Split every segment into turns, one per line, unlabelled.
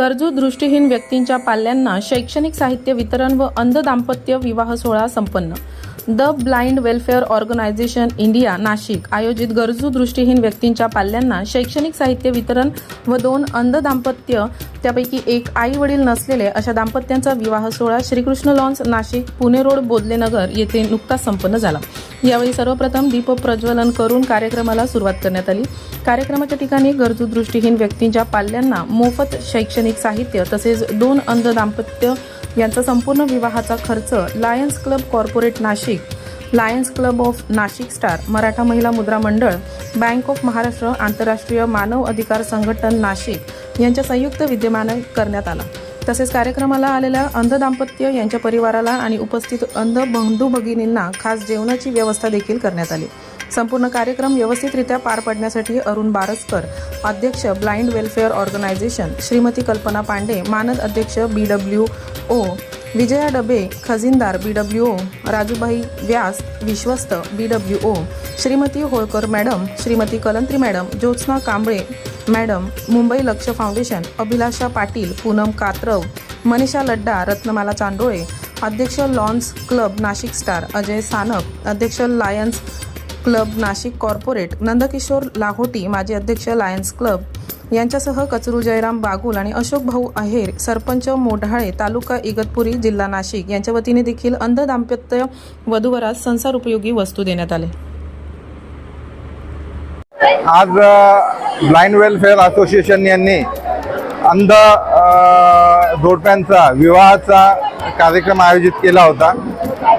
गरजू दृष्टीहीन व्यक्तींच्या पाल्यांना शैक्षणिक साहित्य वितरण व अंध दाम्पत्य विवाह सोहळा संपन्न. The blind welfare organisation India Nashik. आयोजित गरजू दृष्टीहीन व्यक्तींच्या पाल्यांना शैक्षणिक साहित्य वितरण व दोन अंध दाम्पत्य त्यापैकी एक आई वडील नसलेले अशा दाम्पत्यांचा विवाह सोहळा श्रीकृष्ण लॉन्स नाशिक पुणे रोड बोदलेनगर येथे नुकताच संपन्न झाला. यावेळी सर्वप्रथम दीप प्रज्वलन करून कार्यक्रमाला सुरुवात करण्यात आली. कार्यक्रमाच्या ठिकाणी गरजू दृष्टीहीन व्यक्तींच्या पाल्यांना मोफत शैक्षणिक साहित्य तसेच दोन अंध दाम्पत्य यांचा संपूर्ण विवाहाचा खर्च lions club corporate Nashik lions club of Nashik star Maratha Mahila Mudra Mandal bank of Maharashtra आंतरराष्ट्रीय मानव अधिकार संघटन नाशिक यांच्या संयुक्त विद्यमाने करण्यात आला. तसेच कार्यक्रमाला आलेल्या अंध दाम्पत्य यांच्या परिवाराला आणि उपस्थित अंध बंधू भगिनींना खास जेवणाची व्यवस्था देखील करण्यात आली. संपूर्ण कार्यक्रम व्यवस्थितरित्या पार पाडण्यासाठी अरुण बारसकर अध्यक्ष ब्लाइंड वेलफेअर ऑर्गनायझेशन श्रीमती कल्पना पांडे मानद अध्यक्ष बी डब्ल्यू ओ विजया डबे खजिनदार बी डब्ल्यू ओ राजूबाई व्यास विश्वस्त B W O Shrimati Holkar madam Shrimati Kalantri madam Jyotsna Kamble madam Mumbai Laksh foundation Abhilasha Patil Poonam Katrav Manisha Ladda Ratnamala Chandole अध्यक्ष lawns club Nashik star Ajay Sanap अध्यक्ष lions club Nashik corporate Nandkishor Lahoti माजी अध्यक्ष lions club यांच्यासह कचरू जयराम बागुल आणि अशोक भाऊ अहेर सरपंच मोढाळे तालुका इगतपुरी जिल्हा नाशिक यांच्या वतीने देखील अंध दाम्पत्य वधूवरास संसार उपयोगी वस्तू देण्यात आले.
आज ब्लाइंड वेलफेअर असोसिएशन यांनी अंध जोडप्यांचा विवाहाचा कार्यक्रम आयोजित केला होता.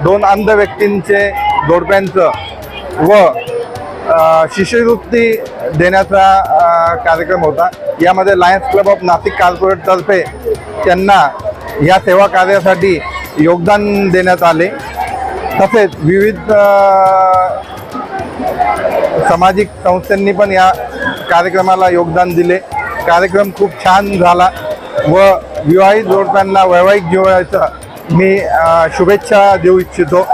दोन अंध व्यक्तींचे जोडप्यांचं व शिष्यवृत्ती देण्याचा कार्यक्रम होता. यामध्ये लायन्स क्लब ऑफ नाशिक कॉर्पोरेटतर्फे त्यांना या सेवा कार्यासाठी योगदान देण्यात आले. तसेच विविध सामाजिक संस्थांनी पण या कार्यक्रमाला योगदान दिले. कार्यक्रम खूप छान झाला व विवाहित जोडप्यांना वैवाहिक जीवनाचा मी शुभेच्छा देऊ इच्छितो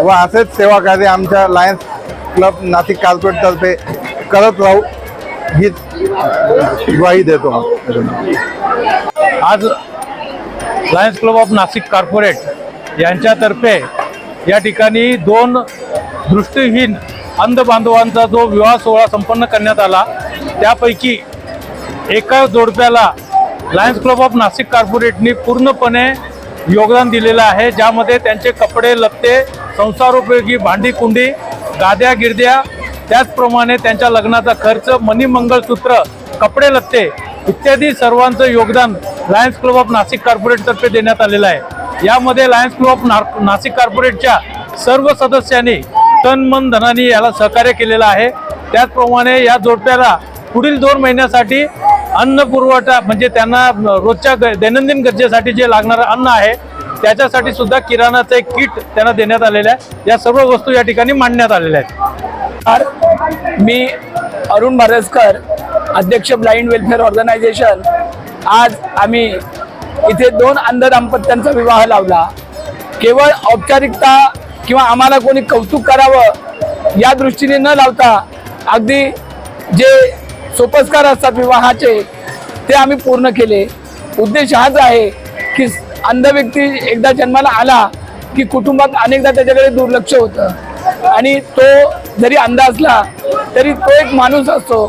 व असेच सेवा कार्य आमच्या लायन्स क्लब नाशिक कार्पोरेटतर्फे करत राहू ही ग्वाही देतो
आज lions club of Nashik corporate यांच्यातर्फे या ठिकाणी दोन दृष्टीहीन अंध बांधवांचा जो विवाह सोहळा संपन्न करण्यात आला त्यापैकी एका जोडप्याला लायन्स क्लब ऑफ नाशिक कॉर्पोरेटनी पूर्णपणे योगदान दिलेलं आहे ज्यामध्ये त्यांचे कपडे लत्ते संसारोपयोगी भांडी कुंडी गाद्या गिरद्या त्याचप्रमाणे त्यांच्या लग्नाचा खर्च मनी मंगळसूत्र कपडे लत्ते इत्यादी सर्वांचं योगदान लायन्स क्लब ऑफ नाशिक कॉर्पोरेटतर्फे देण्यात आलेलं आहे. यामध्ये लायन्स क्लब ऑफ ना- नाशिक कॉर्पोरेटच्या सर्व सदस्यांनी तन मन धनाने याला सहकार्य केलेलं आहे. त्याचप्रमाणे या जोडप्याला पुढील दोन महिन्यासाठी अन्न पुरवठा म्हणजे त्यांना रोजच्या ग- दैनंदिन गरजेसाठी जे लागणारं अन्न आहे त्याच्यासाठी सुद्धा किराणाचं एक किट त्यांना देण्यात आलेलं आहे. या सर्व वस्तू या ठिकाणी मांडण्यात आलेल्या आहेत.
मी अरुण भारसकर अध्यक्ष ब्लाइंड वेलफेअर ऑर्गनायझेशन आज आम्ही इथे दोन अंध दाम्पत्यांचा विवाह लावला. केवळ औपचारिकता किंवा आम्हाला कोणी कौतुक करावं या दृष्टीने न लावता अगदी जे सोपस्कार असतात विवाहाचे ते आम्ही पूर्ण केले. उद्देश हाच आहे की अंध व्यक्ती एकदा जन्माला आला की कुटुंबात अनेकदा त्याच्याकडे दुर्लक्ष होतं. आणि तो जरी अंध असला तरी तो एक माणूस असतो.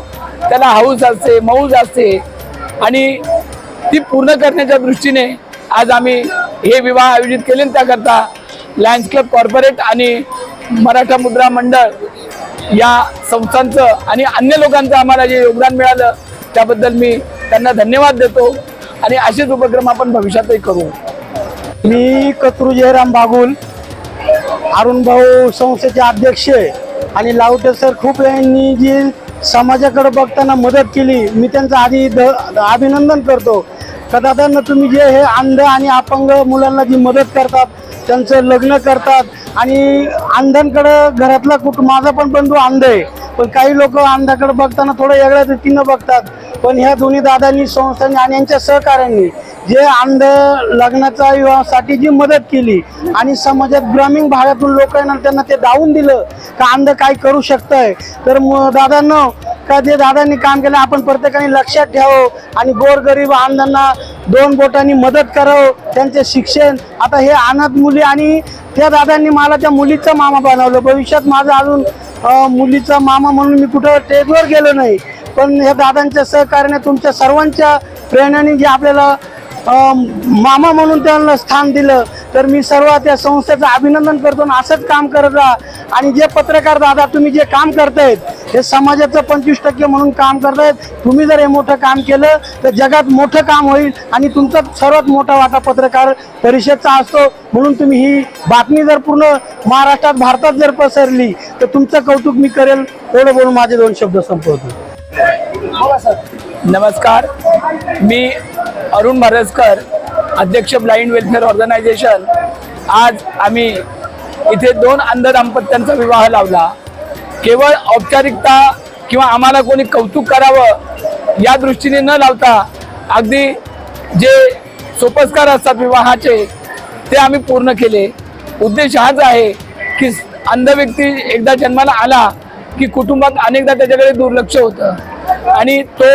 त्याला हाऊस असते मौज असते. आणि ती पूर्ण करण्याच्या दृष्टीने आज आम्ही हे विवाह आयोजित केले. त्याकरता लायन्स क्लब कॉर्पोरेट आणि मराठा मुद्रा मंडळ या संस्थांचं आणि अन्य लोकांचं आम्हाला जे योगदान मिळालं त्याबद्दल मी त्यांना धन्यवाद देतो. आणि असेच उपक्रम आपण भविष्यातही करू.
मी कत्रू जयराम बागुल अरुण भाऊ संस्थेचे अध्यक्ष आणि लावटे सर खूप यांनी जी समाजाकडे बघताना मदत केली मी त्यांचं आधी द अभिनंदन करतो. का तुम्ही जे हे अंध आणि अपंग मुलांना जी मदत करतात त्यांचं लग्न करतात आणि अंधांकडं घरातला कुटुंब माझा पण बंधू अंध आहे. पण काही लोक अंधाकडे बघताना थोडं वेगळ्या दृष्टीनं बघतात. पण ह्या दोन्ही दादांनी संस्थांनी आणि यांच्या सहकार्यांनी जे अंध लग्नाचा विवाहासाठी जी मदत केली आणि समाजात ग्रामीण भागातून लोकांना त्यांना ते दावून दिलं का अंध काय करू शकतंय? तर दादांना का जे दादांनी काम केलं आपण प्रत्येकाने लक्षात ठेवावं आणि गोरगरीब अंधांना दोन बोटांनी मदत करावं त्यांचे शिक्षण. आता हे अनाथ मुली आणि त्या दादांनी मला त्या मुलीचा मामा बनवलं. भविष्यात माझं अजून मुलीचा मामा म्हणून मी कुठं टेजवर गेलो नाही. पण ह्या दादांच्या सहकार्याने तुमच्या सर्वांच्या प्रेरणाने जे आपल्याला मामा म्हणून त्यांना स्थान दिलं तर मी सर्व त्या संस्थेचं अभिनंदन करतो आणि असंच काम करत राहा. आणि जे पत्रकार दादा तुम्ही जे काम करतायत हे समाजाचं पंचवीस टक्के म्हणून काम करतायत. तुम्ही जर हे मोठं काम केलं तर जगात मोठं काम होईल आणि तुमचा सर्वात मोठा वाटा पत्रकार परिषदचा असतो. म्हणून तुम्ही ही बातमी जर पूर्ण महाराष्ट्रात भारतात जर पसरली तर तुमचं कौतुक मी करेल. एवढं बोलून माझे दोन शब्द संपवतो.
नमस्कार. मी अरुण भारसकर अध्यक्ष ब्लाइंड वेलफेअर ऑर्गनायझेशन आज आम्ही इथे दोन अंध दाम्पत्यांचा विवाह लावला. केवळ औपचारिकता किंवा आम्हाला कोणी कौतुक करावं या दृष्टीने न लावता अगदी जे सोपस्कार असतात विवाहाचे ते आम्ही पूर्ण केले. उद्देश हाच आहे की अंध व्यक्ती एकदा जन्माला आला की कुटुंबात अनेकदा त्याच्याकडे दुर्लक्ष होतं. आणि तो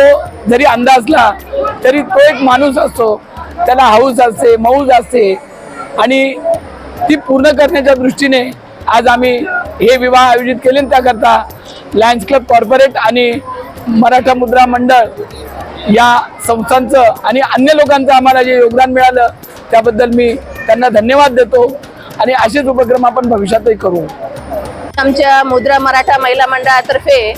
जरी अंदाजला असला तरी तो एक माणूस असतो. त्याला हाऊस असते मौज असते. आणि ती पूर्ण करण्याच्या दृष्टीने आज आम्ही हे विवाह आयोजित केले त्याकरता लायन्स क्लब कॉर्पोरेट आणि मराठा मुद्रा मंडळ या संस्थांचं आणि अन्य लोकांचं आम्हाला जे योगदान मिळालं त्याबद्दल मी त्यांना धन्यवाद देतो आणि असेच उपक्रम आपण भविष्यातही करू.
आमच्या मुद्रा मराठा महिला मंडळातर्फे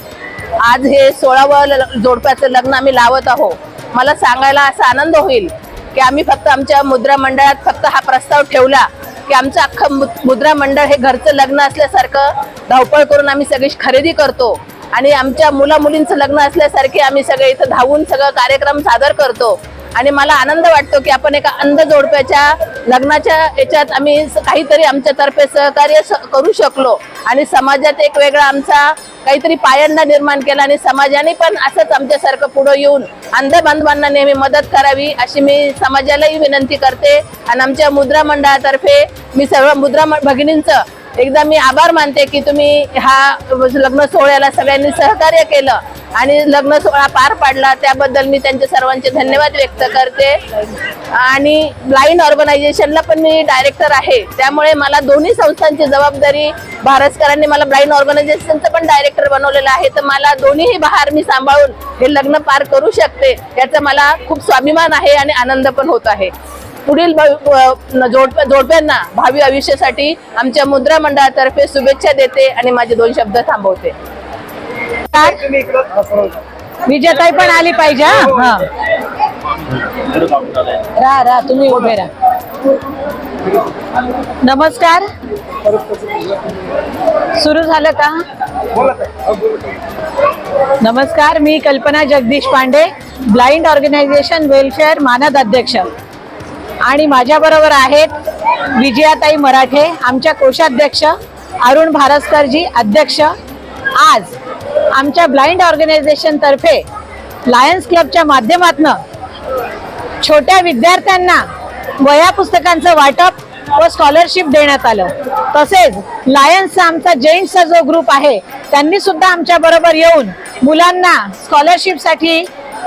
आज हे सोळावं ल- जोडप्याचं लग्न आम्ही लावत आहोत. मला सांगायला असा आनंद होईल की आम्ही फक्त आमच्या मुद्रा मंडळात फक्त हा प्रस्ताव ठेवला की आमचं अख्खं मु- मुद्रा मंडळ हे घरचं लग्न असल्यासारखं धावपळ करून आम्ही सगळी खरेदी करतो आणि आमच्या मुला मुलींचं लग्न असल्यासारखे आम्ही सगळे इथं धावून सगळं कार्यक्रम सादर करतो. आणि मला आनंद वाटतो की आपण एका अंध जोडप्याच्या लग्नाच्या याच्यात आम्ही स- काहीतरी आमच्यातर्फे सहकार्य स- करू शकलो. आणि समाजात एक वेगळा आमचा काहीतरी पायंडा निर्माण केला आणि समाजाने पण असंच आमच्यासारखं पुढे येऊन अंध बांधवांना नेहमी मदत करावी अशी मी समाजालाही विनंती करते. आणि आमच्या मुद्रा मंडळातर्फे मी सर्व मुद्रा भगिनींचं एकदा मी आभार मानते की तुम्ही हा लग्न सोहळ्याला सगळ्यांनी सहकार्य केलं आणि लग्न सोहळा पार पाडला. त्याबद्दल मी त्यांचे सर्वांचे धन्यवाद व्यक्त करते. आणि ब्लाइंड ऑर्गनायझेशनला पण मी डायरेक्टर आहे. त्यामुळे मला दोन्ही संस्थांची जबाबदारी भारतकरांनी मला ब्लाइंड ऑर्गनायझेशनचं पण डायरेक्टर बनवलेलं आहे. तर मला दोन्हीही बहार मी सांभाळून हे लग्न पार करू शकते याचा मला खूप स्वाभिमान आहे आणि आनंद पण होत आहे. पुढील भवि- अ, जोड जोडप्यांना भावी आयुष्यासाठी आमच्या मुद्रा मंडळातर्फे शुभेच्छा देते आणि माझे दोन शब्द थांबवते.
विजयताई पण आली पाहिजे हा हा. राहा राहा तुम्ही उभे राहा. नमस्कार. सुरू झालं का? नमस्कार मी Kalpana Jagdish Pande blind organisation welfare मानद अध्यक्ष. आणि माझ्याबरोबर आहेत विजयाताई मराठे आमच्या कोषाध्यक्ष अरुण भारस्करजी अध्यक्ष. आज आमच्या ब्लाइंड ऑर्गनायझेशनतर्फे लायन्स क्लबच्या माध्यमातून छोट्या विद्यार्थ्यांना वह्या पुस्तकांचं वाटप व स्कॉलरशिप देण्यात आलं. तसेच लायन्सचा आमचा जैनचा जो ग्रुप आहे त्यांनी सुद्धा आमच्या बरोबर येऊन मुलांना स्कॉलरशिपसाठी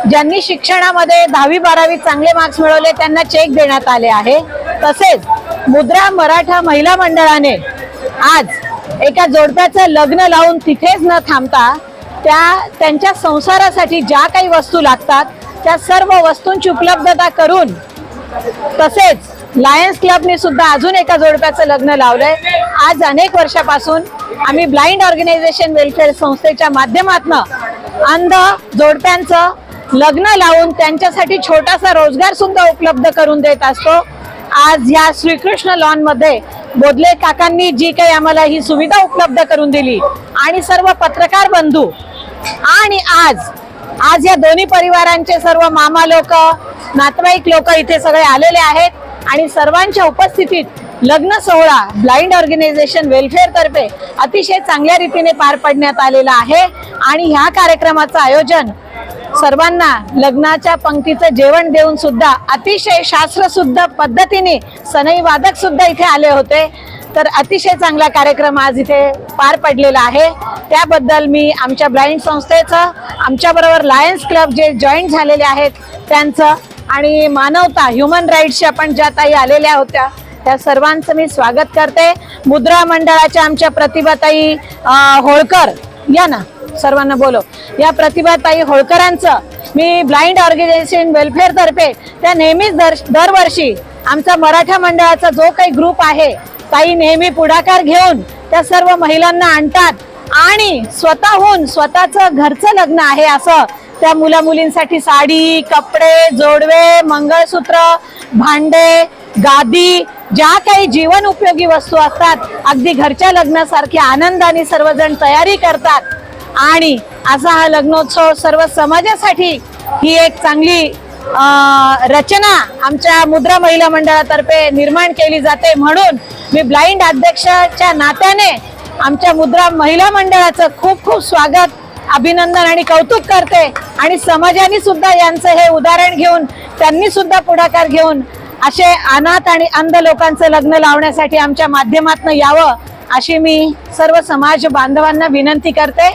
ज्यांनी शिक्षणामध्ये दहावी बारावी चांगले मार्क्स मिळवले त्यांना चेक देण्यात आले आहे. तसेच मुद्रा मराठा महिला मंडळाने आज एका जोडप्याचं लग्न लावून तिथेच न थांबता त्या त्यांच्या संसारासाठी ज्या काही वस्तू लागतात त्या सर्व वस्तूंची उपलब्धता करून तसेच लायन्स क्लबने सुद्धा अजून एका जोडप्याचं लग्न लावलंय. आज अनेक वर्षापासून आम्ही ब्लाइंड ऑर्गनायझेशन वेलफेअर संस्थेच्या माध्यमातून अंध जोडप्यांचं लग्न लावून त्यांच्यासाठी छोटासा रोजगार सुद्धा उपलब्ध करून देत असतो. आज या श्रीकृष्ण लॉनमध्ये बोधले काकांनी जी काही आम्हाला ही सुविधा उपलब्ध करून दिली आणि सर्व पत्रकार बंधू आणि आज आज या दोन्ही परिवारांचे सर्व मामा लोक नातेवाईक लोक इथे सगळे आलेले आहेत. आणि सर्वांच्या उपस्थितीत लग्न सोहळा ब्लाइंड ऑर्गनायझेशन वेलफेअर तर्फे अतिशय चांगल्या रीतीने पार पाडण्यात आलेला आहे. आणि ह्या कार्यक्रमाचं आयोजन सर्वांना लग्नाच्या पंक्तीचं जेवण देऊन सुद्धा अतिशय शास्त्रशुद्ध पद्धतीने सनई वादक सुद्धा इथे आले होते. तर अतिशय चांगला कार्यक्रम आज इथे पार पडलेला आहे. त्याबद्दल मी आमच्या ब्लाइंड संस्थेचं आमच्याबरोबर लायन्स क्लब जे जॉईन झालेले आहेत त्यांचं आणि मानवता ह्युमन राईट्सच्या आपण ज्या ताई आलेल्या होत्या त्या सर्वांचं मी स्वागत करते. मुद्रा मंडळाच्या आमच्या प्रतिभाताई होळकर या ना सर्वांना बोलो या प्रतिभाताई होळकरांचं मी ब्लाइंड ऑर्गनायझेशन वेलफेअरतर्फे त्या नेहमीच दर दरवर्षी आमचा मराठा मंडळाचा जो काही ग्रुप आहे ताई नेहमी पुढाकार घेऊन त्या सर्व महिलांना आणतात आणि स्वतःहून स्वतःचं घरचं लग्न आहे असं त्या मुला मुलींसाठी साडी कपडे जोडवे मंगळसूत्र भांडे गादी ज्या काही जीवन उपयोगी वस्तू असतात अगदी घरच्या लग्नासारखी आनंदाने सर्वजण तयारी करतात. आणि असा हा लग्नोत्सव सर्व समाजासाठी ही एक चांगली रचना आमच्या मुद्रा महिला मंडळातर्फे निर्माण केली जाते. म्हणून मी ब्लाइंड अध्यक्षाच्या नात्याने आमच्या मुद्रा महिला मंडळाचं खूप खूप स्वागत अभिनंदन आणि कौतुक करते. आणि समाजाने सुद्धा यांचं हे उदाहरण घेऊन त्यांनी सुद्धा पुढाकार घेऊन असे अनाथ आणि अंध लोकांचं लग्न लावण्यासाठी आमच्या माध्यमातून यावं अशी मी सर्व समाज बांधवांना विनंती करते.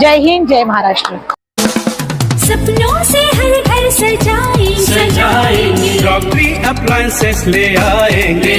जय हिंद जय महाराष्ट्र.
सपनों से हर घर सजाएंगे। सजाएंगे
डॉक्टरी अप्लायंसेस ले आएंगे।